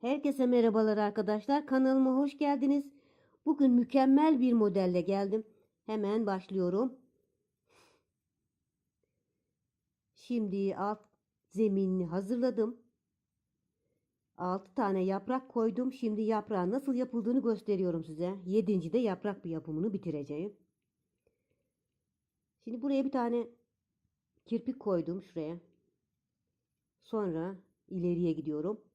Herkese merhabalar arkadaşlar. Kanalıma hoş geldiniz. Bugün mükemmel bir modelle geldim. Hemen başlıyorum. Şimdi alt zeminini hazırladım. 6 tane yaprak koydum. Şimdi yaprağın nasıl yapıldığını gösteriyorum size. 7. de yaprak bir yapımını bitireceğim. Şimdi buraya bir tane kirpik koydum şuraya. Sonra ileriye gidiyorum.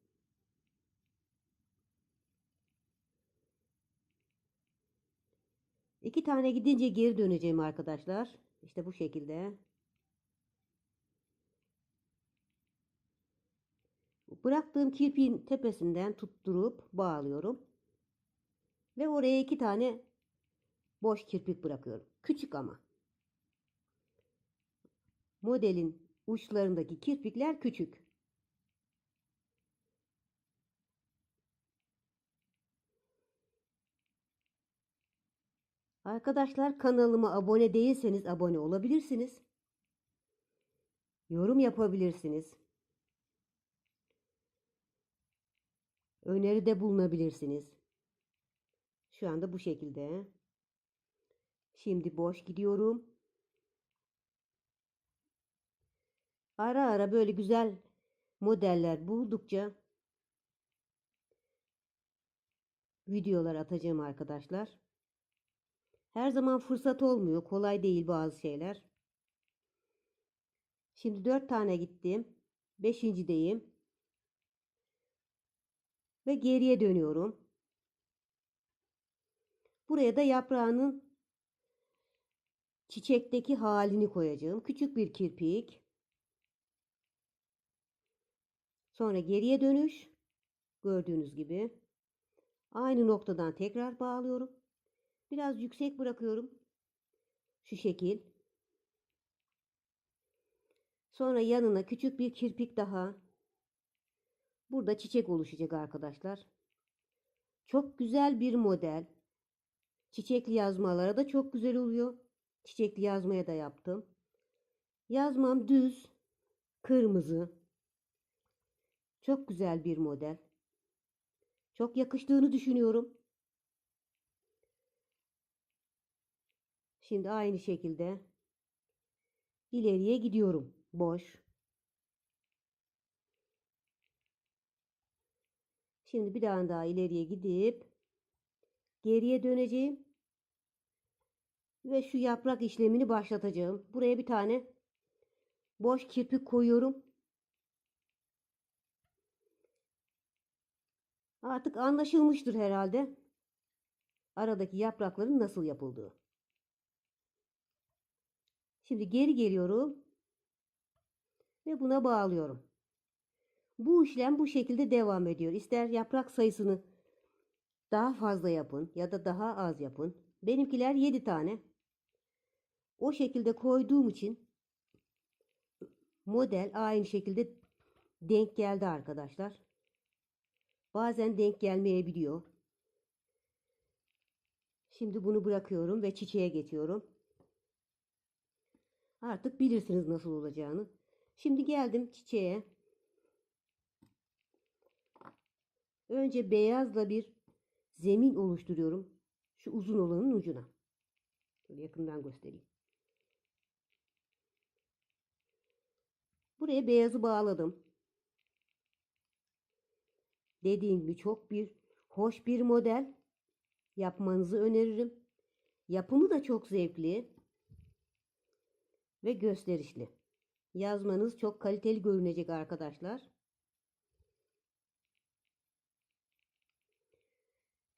İki tane gidince geri döneceğim arkadaşlar. İşte bu şekilde. Bıraktığım kirpiğin tepesinden tutturup bağlıyorum. Ve oraya iki tane boş kirpik bırakıyorum. Küçük ama. Modelin uçlarındaki kirpikler küçük. Arkadaşlar kanalıma abone değilseniz abone olabilirsiniz. Yorum yapabilirsiniz. Öneride bulunabilirsiniz. Şu anda bu şekilde. Şimdi boş gidiyorum. Ara ara böyle güzel modeller buldukça videolar atacağım arkadaşlar. Her zaman fırsat olmuyor. Kolay değil bazı şeyler. Şimdi dört tane gittim. Beşincideyim. Ve geriye dönüyorum. Buraya da yaprağının çiçekteki halini koyacağım. Küçük bir kirpik. Sonra geriye dönüş. Gördüğünüz gibi. Aynı noktadan tekrar bağlıyorum. Biraz yüksek bırakıyorum. Şu şekil. Sonra yanına küçük bir kirpik daha. Burada çiçek oluşacak arkadaşlar. Çok güzel bir model. Çiçekli yazmalara da çok güzel oluyor. Çiçekli yazmaya da yaptım. Yazmam düz, kırmızı. Çok güzel bir model. Çok yakıştığını düşünüyorum. Şimdi aynı şekilde ileriye gidiyorum. Boş. Şimdi bir tane daha ileriye gidip geriye döneceğim. Ve şu yaprak işlemini başlatacağım. Buraya bir tane boş kirpik koyuyorum. Artık anlaşılmıştır herhalde. Aradaki yaprakların nasıl yapıldığı. Şimdi geri geliyorum. Ve buna bağlıyorum. Bu işlem bu şekilde devam ediyor. İster yaprak sayısını daha fazla yapın ya da daha az yapın. Benimkiler 7 tane. O şekilde koyduğum için model aynı şekilde denk geldi arkadaşlar. Bazen denk gelmeyebiliyor. Şimdi bunu bırakıyorum ve çiçeğe geçiyorum. Artık bilirsiniz nasıl olacağını. Şimdi geldim çiçeğe. Önce beyazla bir zemin oluşturuyorum. Şu uzun olanın ucuna. Şöyle yakından göstereyim. Buraya beyazı bağladım. Dediğim gibi çok bir hoş bir model yapmanızı öneririm. Yapımı da çok zevkli ve gösterişli. Yazmanız çok kaliteli görünecek arkadaşlar.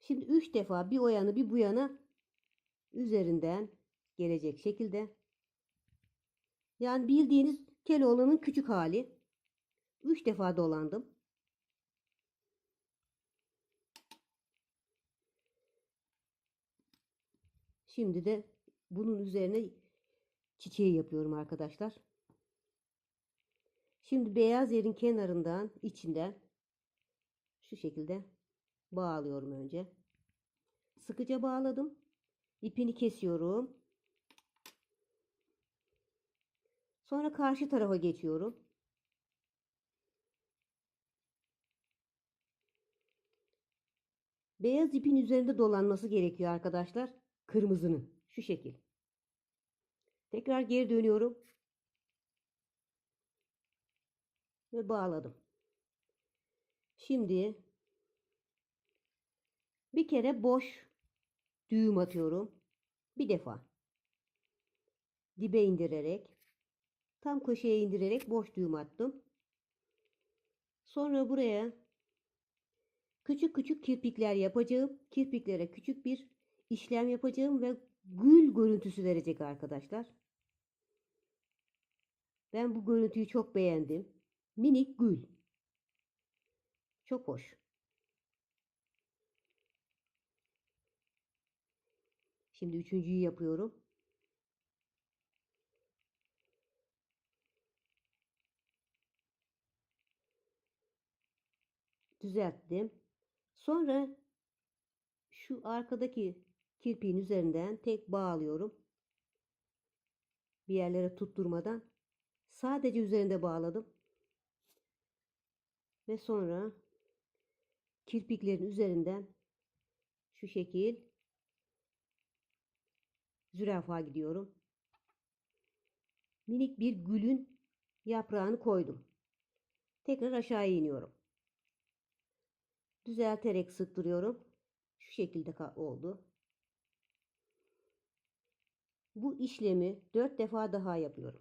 Şimdi 3 defa bir o yana bir bu yana üzerinden gelecek şekilde. Yani bildiğiniz Keloğlan'ın küçük hali. 3 defa dolandım. Şimdi de bunun üzerine çiçeği yapıyorum arkadaşlar. Şimdi beyaz yerin kenarından içinden şu şekilde bağlıyorum önce. Sıkıca bağladım. İpini kesiyorum. Sonra karşı tarafa geçiyorum. Beyaz ipin üzerinde dolanması gerekiyor arkadaşlar. Kırmızının. Şu şekil. Tekrar geri dönüyorum. Ve bağladım. Şimdi bir kere boş düğüm atıyorum. Bir defa. Dibe indirerek tam köşeye indirerek boş düğüm attım. Sonra buraya küçük küçük kirpikler yapacağım. Kirpiklere küçük bir işlem yapacağım ve gül görüntüsü verecek arkadaşlar. Ben bu görüntüyü çok beğendim. Minik gül. Çok hoş. Şimdi üçüncüyü yapıyorum. Düzelttim. Sonra şu arkadaki kirpiğin üzerinden tek bağlıyorum. Bir yerlere tutturmadan sadece üzerinde bağladım. Ve sonra kirpiklerin üzerinden şu şekil zürafa gidiyorum. Minik bir gülün yaprağını koydum. Tekrar aşağıya iniyorum. Düzelterek sıktırıyorum. Şu şekilde oldu. Bu işlemi dört defa daha yapıyorum.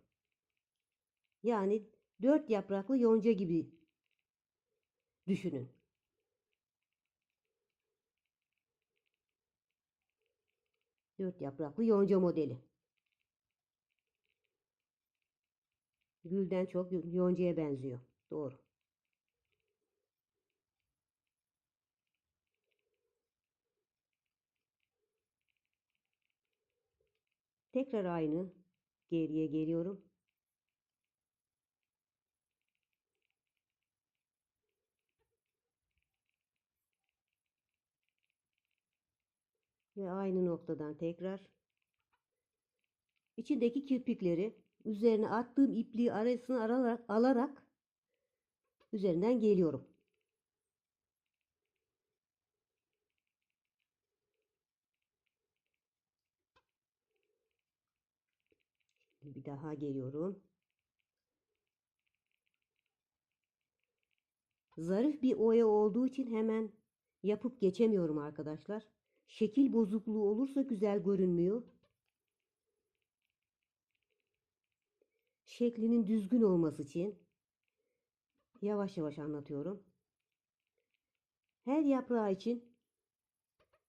Yani dört yapraklı yonca gibi düşünün. Dört yapraklı yonca modeli. Gülden çok yoncaya benziyor. Doğru. Tekrar aynı geriye geliyorum. Ve aynı noktadan tekrar içindeki kirpikleri üzerine attığım ipliği arasını alarak, alarak üzerinden geliyorum. Bir daha geliyorum. Zarif bir oya olduğu için hemen yapıp geçemiyorum arkadaşlar. Şekil bozukluğu olursa güzel görünmüyor. Şeklinin düzgün olması için yavaş yavaş anlatıyorum. Her yaprağı için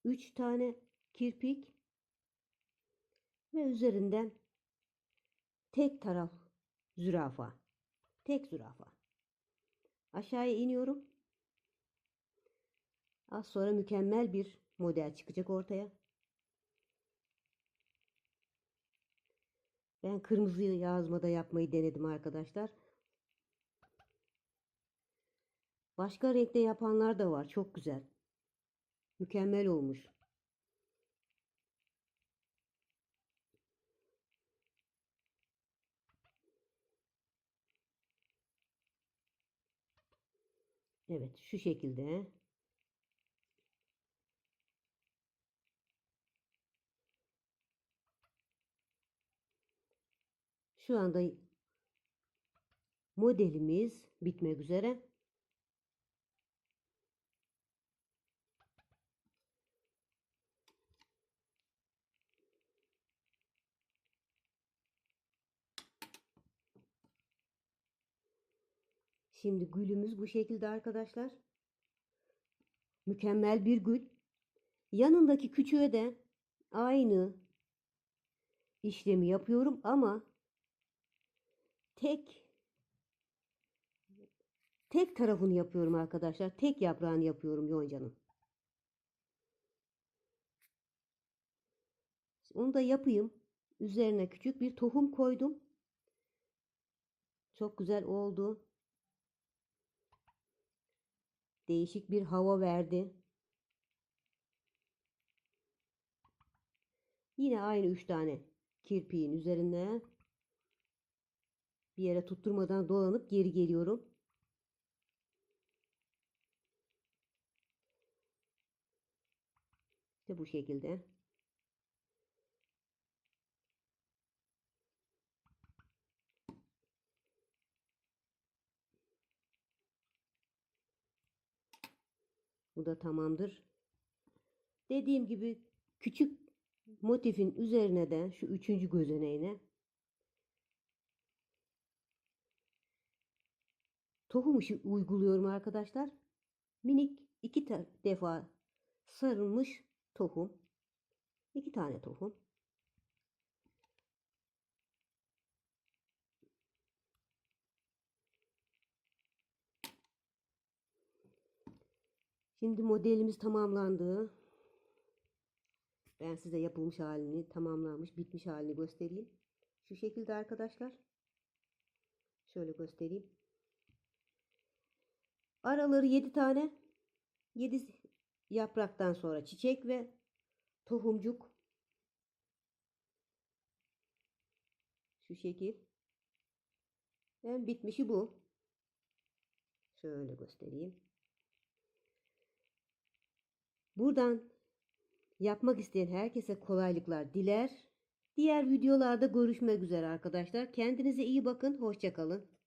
3 tane kirpik ve üzerinden tek taraf zürafa. Tek zürafa. Aşağıya iniyorum. Az sonra mükemmel bir model çıkacak ortaya. Ben kırmızı yazmada yapmayı denedim arkadaşlar. Başka renkte yapanlar da var. Çok güzel. Mükemmel olmuş. Evet şu şekilde. Şu anda modelimiz bitmek üzere. Şimdi gülümüz bu şekilde arkadaşlar. Mükemmel bir gül. Yanındaki küçüğe de aynı işlemi yapıyorum ama tek tek tarafını yapıyorum arkadaşlar. Tek yaprağını yapıyorum yoncanın. Onu da yapayım. Üzerine küçük bir tohum koydum. Çok güzel oldu. Değişik bir hava verdi. Yine aynı üç tane kirpiğin üzerine bir yere tutturmadan dolanıp geri geliyorum. İşte bu şekilde. Bu da tamamdır. Dediğim gibi küçük motifin üzerine de şu üçüncü gözeneğine tohum işi uyguluyorum arkadaşlar. Minik iki defa sarılmış tohum. iki tane tohum. Şimdi modelimiz tamamlandı. Ben size yapılmış halini, tamamlanmış, bitmiş halini göstereyim. Şu şekilde arkadaşlar. Şöyle göstereyim. Araları 7 tane. 7 yapraktan sonra çiçek ve tohumcuk. Şu şekil. En bitmişi bu. Şöyle göstereyim. Buradan yapmak isteyen herkese kolaylıklar diler. Diğer videolarda görüşmek üzere arkadaşlar. Kendinize iyi bakın. Hoşça kalın.